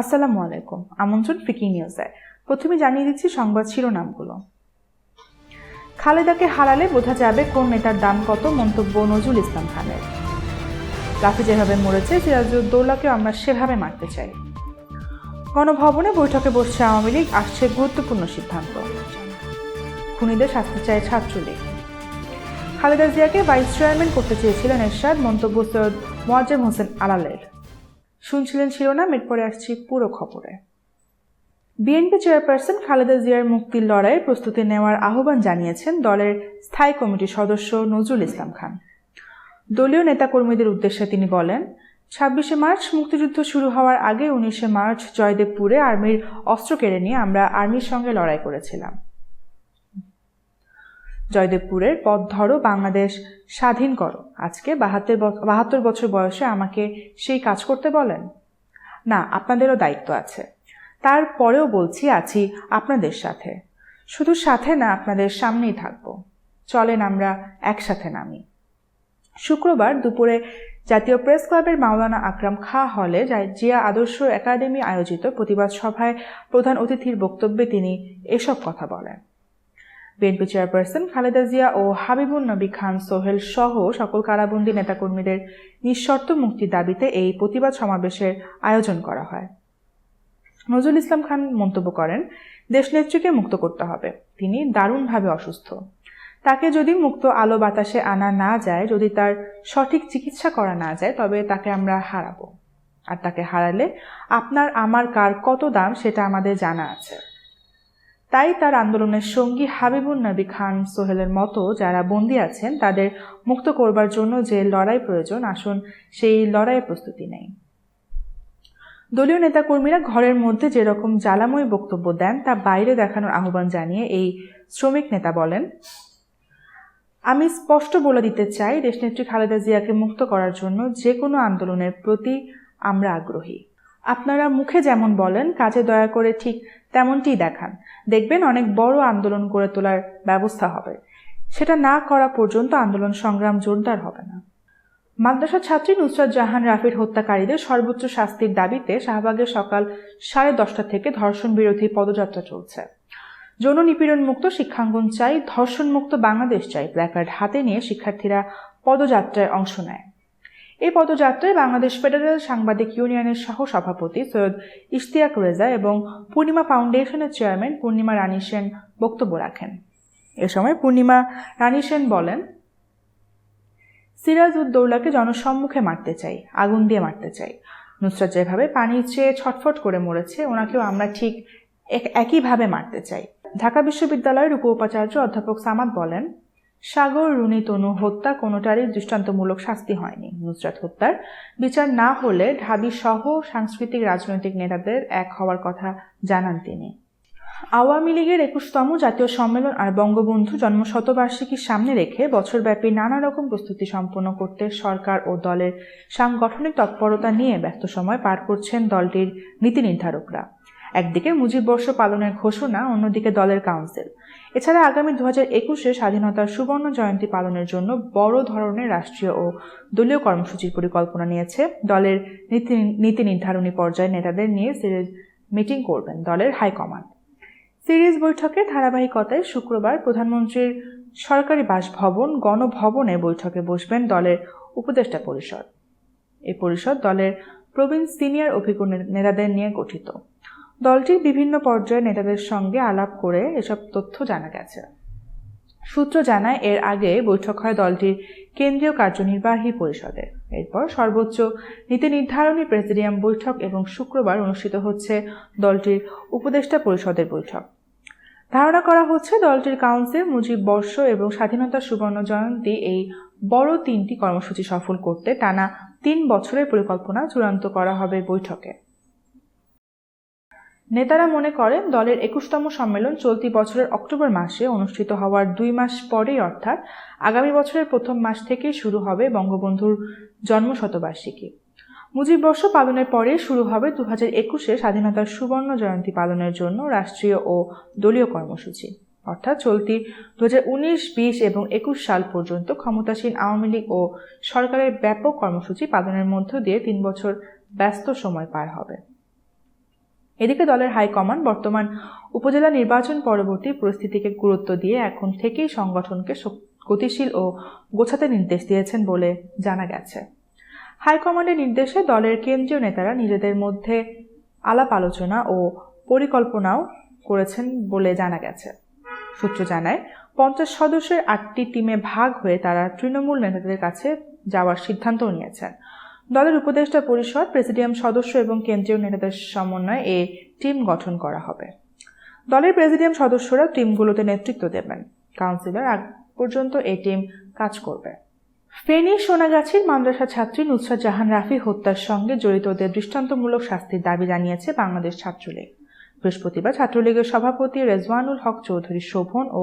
আসসালামু আলাইকুম, আমন্ত্রণ ফিকি নিউজে। প্রথমে জানিয়ে দিচ্ছি সংবাদ শিরোনামগুলো। খালেদাকে হারালে বোঝা যাবে কোন নেতার দাম কত, মন্তব্য নজরুল ইসলাম খানের। রাফি যেভাবে মরেছে, সিরাজউদ্দৌলাকে আমরা সেভাবে মারতে চাই। গণভবনে বৈঠকে বসছে আওয়ামী লীগ, আসছে গুরুত্বপূর্ণ সিদ্ধান্ত। খুনিদের শাস্তি চায় ছাত্রলীগ। খালেদা জিয়াকে ভাইস চেয়ারম্যান করতে চেয়েছিলেন এরশাদ, মন্তব্য সৈয়দ মোয়াজ্জেম হোসেন আলালের। শুনছিলেন শিরোনাম, এরপরে আসছি পুরো খবরে। বিএনপি চেয়ারপারসন খালেদা জিয়ার মুক্তির লড়াইয়ে প্রস্তুতি নেওয়ার আহ্বান জানিয়েছেন দলের স্থায়ী কমিটির সদস্য নজরুল ইসলাম খান। দলীয় নেতাকর্মীদের উদ্দেশ্যে তিনি বলেন, ছাব্বিশে মার্চ মুক্তিযুদ্ধ শুরু হওয়ার আগে উনিশে মার্চ জয়দেবপুরে আর্মির অস্ত্র কেড়ে নিয়ে আমরা আর্মির সঙ্গে লড়াই করেছিলাম। জয়দেবপুরের পথ ধরো, বাংলাদেশ স্বাধীন করো। আজকে বাহাত্তর বাহাত্তর বছর বয়সে আমাকে সেই কাজ করতে বলেন? না, আপনাদেরও দায়িত্ব আছে। তারপরেও বলছি, আছি আপনাদের সাথে। শুধু সাথে না, আপনাদের সামনেই থাকব। চলেন আমরা একসাথে নামি। শুক্রবার দুপুরে জাতীয় প্রেস ক্লাবের মাওলানা আকরাম খা হলে জিয়া আদর্শ একাডেমি আয়োজিত প্রতিবাদ সভায় প্রধান অতিথির বক্তব্যে তিনি এসব কথা বলেন। বিএনপি চেয়ারপারসন খালেদা জিয়া ও হাবিবুন নবী খান সোহেল সহ সকল কারাবন্দী নেতাকর্মীদের নিঃশর্ত মুক্তির দাবিতে এই প্রতিবাদ সমাবেশের আয়োজন করা হয়। নজরুল ইসলাম খান মন্তব্য করেন, দেশনেত্রীকে মুক্ত করতে হবে। তিনি দারুণভাবে অসুস্থ। তাকে যদি মুক্ত আলো বাতাসে আনা না যায়, যদি তার সঠিক চিকিৎসা করা না যায়, তবে তাকে আমরা হারাবো। আর তাকে হারালে আপনার, আমার কার কত দাম সেটা আমাদের জানা আছে। তাই তার আন্দোলনের সঙ্গী হাবিবুন নবী খান সোহেলের মতো যারা বন্দী আছেন, তাদের মুক্ত করবার জন্য যে লড়াই প্রয়োজন, আসুন সেই লড়াইয়ের প্রস্তুতি নেই। দলীয় নেতাকর্মীরা ঘরের মধ্যে যেরকম জ্বালাময় বক্তব্য দেন, তা বাইরে দেখানোর আহ্বান জানিয়ে এই শ্রমিক নেতা বলেন, আমি স্পষ্ট বলে দিতে চাই দেশনেত্রী খালেদা জিয়াকে মুক্ত করার জন্য যে কোনো আন্দোলনের প্রতি আমরা আগ্রহী। আপনারা মুখে যেমন বলেন, কাজে দয়া করে ঠিক তেমনটিই দেখান। দেখবেন অনেক বড় আন্দোলন করে তোলার ব্যবস্থা হবে। সেটা না করা পর্যন্ত আন্দোলন সংগ্রাম জোরদার হবে না। মাদ্রাসা ছাত্রী নুসরাত জাহান রাফির হত্যাকারীদের সর্বোচ্চ শাস্তির দাবিতে শাহবাগের সকাল সাড়ে দশটা থেকে ধর্ষণ বিরোধী পদযাত্রা চলছে। যৌন নিপীড়ন মুক্ত শিক্ষাঙ্গন চাই ধর্ষণ মুক্ত বাংলাদেশ চাই, প্ল্যাকার্ড হাতে নিয়ে শিক্ষার্থীরা পদযাত্রায় অংশ নেয়। এই পদযাত্রায় বাংলাদেশ ফেডারেল সাংবাদিক ইউনিয়নের সহ সভাপতি সৈয়দ ইশতিয়াক রেজা এবং পূর্ণিমা ফাউন্ডেশনের চেয়ারম্যান পূর্ণিমা রানী সেন বক্তব্য রাখেন। এ সময় পূর্ণিমা রানী সেন বলেন সিরাজ উদ্দৌলাকে জনসম্মুখে মারতে চাই, আগুন দিয়ে মারতে চাই। নুসরাত যেভাবে পানির চেয়ে ছটফট করে মরেছে, ওনাকেও আমরা ঠিক একইভাবে মারতে চাই। ঢাকা বিশ্ববিদ্যালয়ের উপ উপাচার্য অধ্যাপক সামাদ বলেন সাগর, রুনি, তনু হত্যা কোনোটারই দৃষ্টান্তমূলক শাস্তি হয়নি। নুসরাত হত্যার বিচার না হলে ঢাবি সহ সাংস্কৃতিক, রাজনৈতিক নেতাদের এক হওয়ার কথা জানান তিনি। আওয়ামী লীগের একুশতম জাতীয় সম্মেলন আর বঙ্গবন্ধু জন্ম শতবার্ষিকীর সামনে রেখে বছরব্যাপী নানা রকম প্রস্তুতি সম্পন্ন করতে সরকার ও দলের সাংগঠনিক তৎপরতা নিয়ে ব্যস্ত সময় পার করছেন দলটির নীতি নির্ধারকরা। একদিকে মুজিব বর্ষ পালনের ঘোষণা, অন্যদিকে দলের কাউন্সিল। এছাড়া আগামী দু হাজার একুশে স্বাধীনতার সুবর্ণ জয়ন্তী পালনের জন্য বড় ধরনের রাষ্ট্রীয় ও দলীয় কর্মসূচির পরিকল্পনা নিয়েছে। দলের নীতি নীতি নির্ধারণী পর্যায়ে নেতাদের নিয়ে সিরিজ মিটিং করবেন দলের হাইকমান্ড। সিরিজ বৈঠকের ধারাবাহিকতায় শুক্রবার প্রধানমন্ত্রীর সরকারি বাসভবন, গণভবনে বৈঠকে বসবেন দলের উপদেষ্টা পরিষদ। এই পরিষদ দলের প্রবীণ সিনিয়র অভিজ্ঞ নেতাদের নিয়ে গঠিত। দলটির বিভিন্ন পর্যায়ের নেতাদের সঙ্গে আলাপ করে এসব তথ্য জানা গেছে। সূত্র জানায়, এর আগে বৈঠক হয় দলটির কেন্দ্রীয় কার্যনির্বাহী পরিষদের এরপর সর্বোচ্চ নীতি নির্ধারণী প্রেসিডিয়াম বৈঠক এবং শুক্রবার অনুষ্ঠিত হচ্ছে দলটির উপদেষ্টা পরিষদের বৈঠক। ধারণা করা হচ্ছে, দলটির কাউন্সিল মুজিব বর্ষ এবং স্বাধীনতা সুবর্ণ জয়ন্তী এই বড় তিনটি কর্মসূচি সফল করতে টানা তিন বছরের পরিকল্পনা চূড়ান্ত করা হবে বৈঠকে। নেতারা মনে করেন দলের একুশতম সম্মেলন চলতি বছরের অক্টোবর মাসে অনুষ্ঠিত হওয়ার দুই মাস পরেই অর্থাৎ আগামী বছরের প্রথম মাস থেকেই শুরু হবে বঙ্গবন্ধুর জন্মশতবার্ষিকী। মুজিব বর্ষ পালনের পরে শুরু হবে দু হাজার একুশে স্বাধীনতার সুবর্ণ জয়ন্তী পালনের জন্য রাষ্ট্রীয় ও দলীয় কর্মসূচি। অর্থাৎ চলতি দু হাজার উনিশ, বিশ এবং একুশ সাল পর্যন্ত ক্ষমতাসীন আওয়ামী লীগ ও সরকারের ব্যাপক কর্মসূচি পালনের মধ্য দিয়ে তিন বছর ব্যস্ত সময় পার হবে। এদিকে দলের হাইকমান্ড বর্তমান উপজেলা নির্বাচন পরবর্তী পরিস্থিতিকে গুরুত্ব দিয়ে এখন থেকেই সংগঠনকে গতিশীল ও গোছাতে নির্দেশ দিয়েছেন বলে জানা গেছে। হাইকমান্ডের নির্দেশে দলের কেন্দ্রীয় নেতারা নিজেদের মধ্যে আলাপ আলোচনা ও পরিকল্পনাও করেছেন বলে জানা গেছে। সূত্র জানায়, পঞ্চাশ সদস্যের আটটি টিমে ভাগ হয়ে তারা তৃণমূল নেতাদের কাছে যাওয়ার সিদ্ধান্ত নিয়েছেন। দলের উপদেষ্টা পরিষদ, প্রেসিডিয়াম সদস্য এবং কেন্দ্রীয় নেতাদের সমন্বয়ে এ টিম গঠন করা হবে। দলের প্রেসিডিয়াম সদস্যরা টিমগুলোতে নেতৃত্ব দেবেন। কাউন্সিলর আগ পর্যন্ত এই টিম কাজ করবে। ফেনী সোনাগাছির মাদ্রাসা ছাত্রী নুসরাত জাহান রাফি হত্যার সঙ্গে জড়িতদের দৃষ্টান্তমূলক শাস্তির দাবি জানিয়েছে বাংলাদেশ ছাত্রলীগ। বৃহস্পতিবার ছাত্রলীগের সভাপতি রেজওয়ানুল হক চৌধুরী শোভন ও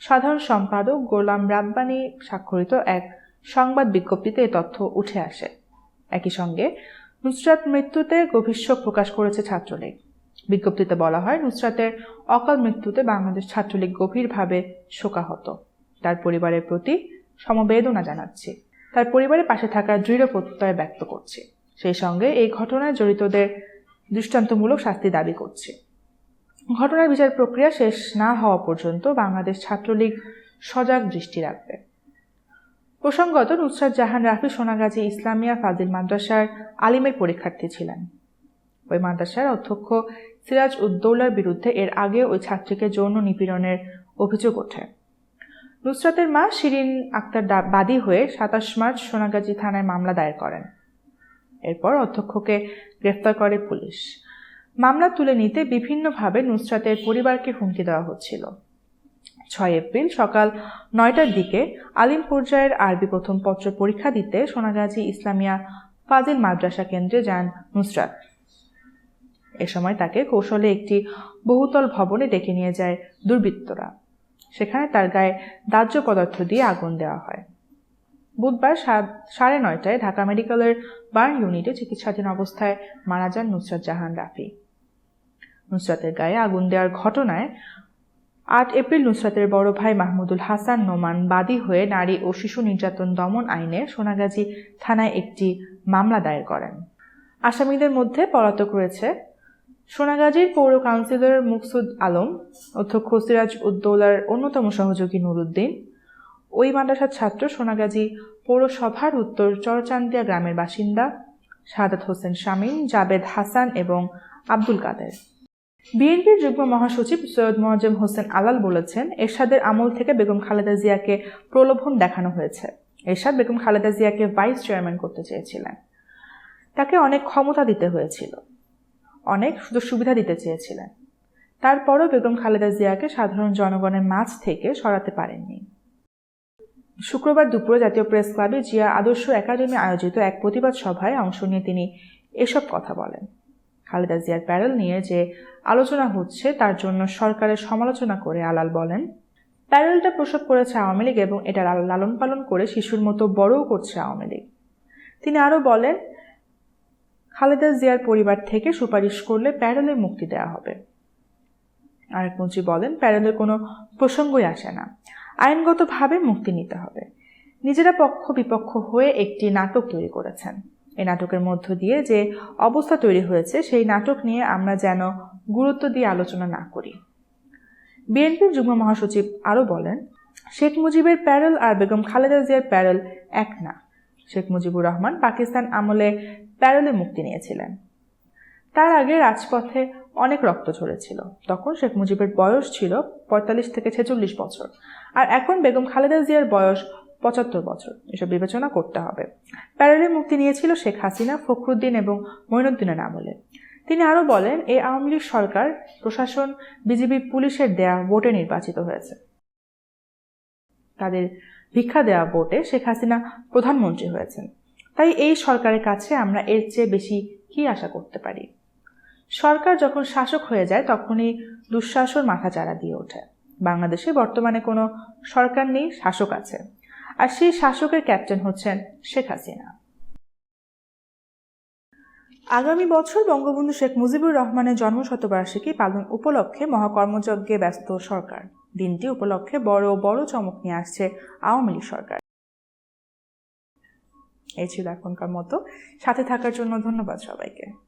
সাধারণ সম্পাদক গোলাম রাব্বানি স্বাক্ষরিত এক সংবাদ বিজ্ঞপ্তিতে এ তথ্য উঠে আসে। একই সঙ্গে, নুসরাত মৃত্যুতে গভীর শোক প্রকাশ করেছে ছাত্রলীগ। বিজ্ঞপ্তিতে বলা হয়, নুসরাতের অকাল মৃত্যুতে বাংলাদেশ ছাত্রলীগ গভীরভাবে শোকাহত। তার পরিবারের প্রতি সমবেদনা জানাচ্ছি। তার পরিবারের পাশে থাকার দৃঢ় প্রত্যয় ব্যক্ত করছি। সেই সঙ্গে এই ঘটনায় জড়িতদের দৃষ্টান্তমূলক শাস্তি দাবি করছি। ঘটনার বিচার প্রক্রিয়া শেষ না হওয়া পর্যন্ত বাংলাদেশ ছাত্রলীগ সজাগ দৃষ্টি রাখবে। প্রসঙ্গত নুসরাত জাহান রাফি সোনাগাজী ইসলামিয়া ফাজিল মাদ্রাসার আলিমের পরীক্ষার্থী ছিলেন। ওই মাদ্রাসার অধ্যক্ষ সিরাজ উদ্দৌলার বিরুদ্ধে এর আগে ওই ছাত্রীকে যৌন নিপীড়নের অভিযোগ ওঠে। নুসরাতের মা শিরিন আক্তার বাদী হয়ে সাতাশ মার্চ সোনাগাজী থানায় মামলা দায়ের করেন। এরপর অধ্যক্ষকে গ্রেফতার করে পুলিশ। মামলা তুলে নিতে বিভিন্নভাবে নুসরাতের পরিবারকে হুমকি দেওয়া হচ্ছিল। ছয় এপ্রিল সকাল নয়টার দিকে আলিম পর্যায়ের আরবি প্রথম পত্র পরীক্ষা দিতে সোনাগাজী ইসলামিয়া ফাজিল মাদ্রাসা কেন্দ্রে যান নুসরাত। এ সময় তাকে কৌশলে একটি বহুতল ভবনে ডেকে নিয়ে যায় দুর্বৃত্তরা। সেখানে তার গায়ে দাহ্য পদার্থ দিয়ে আগুন দেওয়া হয়। বুধবার সাড়ে নয়টায় ঢাকা মেডিকেলের বার্ন ইউনিটে চিকিৎসাধীন অবস্থায় মারা যান নুসরাত জাহান রাফি। নুসরাতের গায়ে আগুন দেওয়ার ঘটনায় আট এপ্রিল নুসরাতের বড় ভাই মাহমুদুল হাসান নোমান বাদী হয়ে নারী ও শিশু নির্যাতন দমন আইনে সোনাগাজী থানায় একটি মামলা দায়ের করেন। আসামিদের মধ্যে পলাতক রয়েছে সোনাগাজীর পৌর কাউন্সিলর মুকসুদ আলম, অধ্যক্ষ সিরাজ উদ্দৌলার অন্যতম সহযোগী নুরুদ্দিন। ওই মাদ্রাসার ছাত্র সোনাগাজী পৌরসভার উত্তর চরচান্দিয়া গ্রামের বাসিন্দা সাদাত হোসেন শামীম, জাবেদ হাসান এবং আব্দুল কাদের। বিএনপির যুগ্ম মহাসচিব সৈয়দ মোয়াজ্জেম হোসেন আলাল বলেছেন, এরশাদের আমল থেকে বেগম খালেদা জিয়াকে প্রলোভন দেখানো হয়েছে। এরশাদ বেগম খালেদা জিয়াকে ভাইস চেয়ারম্যান করতে চেয়েছিলেন। তাকে অনেক ক্ষমতা দিতে হয়েছিল। অনেক সুযোগ সুবিধা দিতে চেয়েছিলেন। তারপরও বেগম খালেদা জিয়াকে সাধারণ জনগণের মাঝ থেকে সরাতে পারেননি। শুক্রবার দুপুরে জাতীয় প্রেস ক্লাবে জিয়া আদর্শ একাডেমি আয়োজিত এক প্রতিবাদ সভায় অংশ নিয়ে তিনি এসব কথা বলেন। খালেদা জিয়ার প্যারেল নিয়ে যে আলোচনা হচ্ছে, তার জন্য সরকারের সমালোচনা করে আলাল বলেন, প্যারেলটা প্রসব করেছে আওয়ামী লীগ এবং এটা লাল- লালন পালন করে শিশুর মতো বড়ও করছে আওয়ামী লীগ। তিনি আরও বলেন, খালেদা জিয়ার পরিবার থেকে সুপারিশ করলে প্যারেলে মুক্তি দেওয়া হবে। আরেক মন্ত্রী বলেন, প্যারেলের কোনো প্রসঙ্গই আসে না। আইনগতভাবে মুক্তি নিতে হবে। নিজেরা পক্ষ বিপক্ষ হয়ে একটি নাটক তৈরি করেছেন। এই নাটকের মধ্য দিয়ে যে অবস্থা তৈরি হয়েছে, সেই নাটক নিয়ে আমরা যেন গুরুত্ব দিয়ে আলোচনা না করি। বিএনপির যুগ্ম মহাসচিব আরও বলেন, শেখ মুজিবের প্যারেল আর বেগম খালেদা জিয়ার প্যারেল এক না। শেখ মুজিবুর রহমান পাকিস্তান আমলে প্যারেলে মুক্তি নিয়েছিলেন। তার আগে রাজপথে অনেক রক্ত ঝরেছিল। তখন শেখ মুজিবের বয়স ছিল পঁয়তাল্লিশ থেকে ছেচল্লিশ বছর। আর এখন বেগম খালেদা জিয়ার বয়স পঁচাত্তর বছর। এসব বিবেচনা করতে হবে। প্যারেলে মুক্তি নিয়েছিল শেখ হাসিনা, ফখরুদ্দিন এবং মঈনুদ্দিনের আমলে। তিনি আরও বলেন এই আওয়ামী লীগ সরকার, প্রশাসন, বিজিবি পুলিশের দেয়া ভোটে নির্বাচিত হয়েছে। তাদের ভিক্ষা দেওয়া ভোটে শেখ হাসিনা প্রধানমন্ত্রী হয়েছেন। তাই এই সরকারের কাছে আমরা এর চেয়ে বেশি কি আশা করতে পারি? সরকার যখন শাসক হয়ে যায়, তখনই দুঃশাসন মাথাচাড়া দিয়ে ওঠে। বাংলাদেশে বর্তমানে কোনো সরকার নেই, শাসক আছে। আর সেই শাসকের ক্যাপ্টেন হচ্ছেন শেখ হাসিনা। আগামী বছর বঙ্গবন্ধু শেখ মুজিবুর রহমানের জন্মশতবার্ষিকী পালন উপলক্ষে মহাকর্মযজ্ঞে ব্যস্ত সরকার। দিনটি উপলক্ষে বড় বড় চমক নিয়ে আসছে আওয়ামী লীগ সরকার। এই ছিল এখনকার মতো। সাথে থাকার জন্য ধন্যবাদ সবাইকে।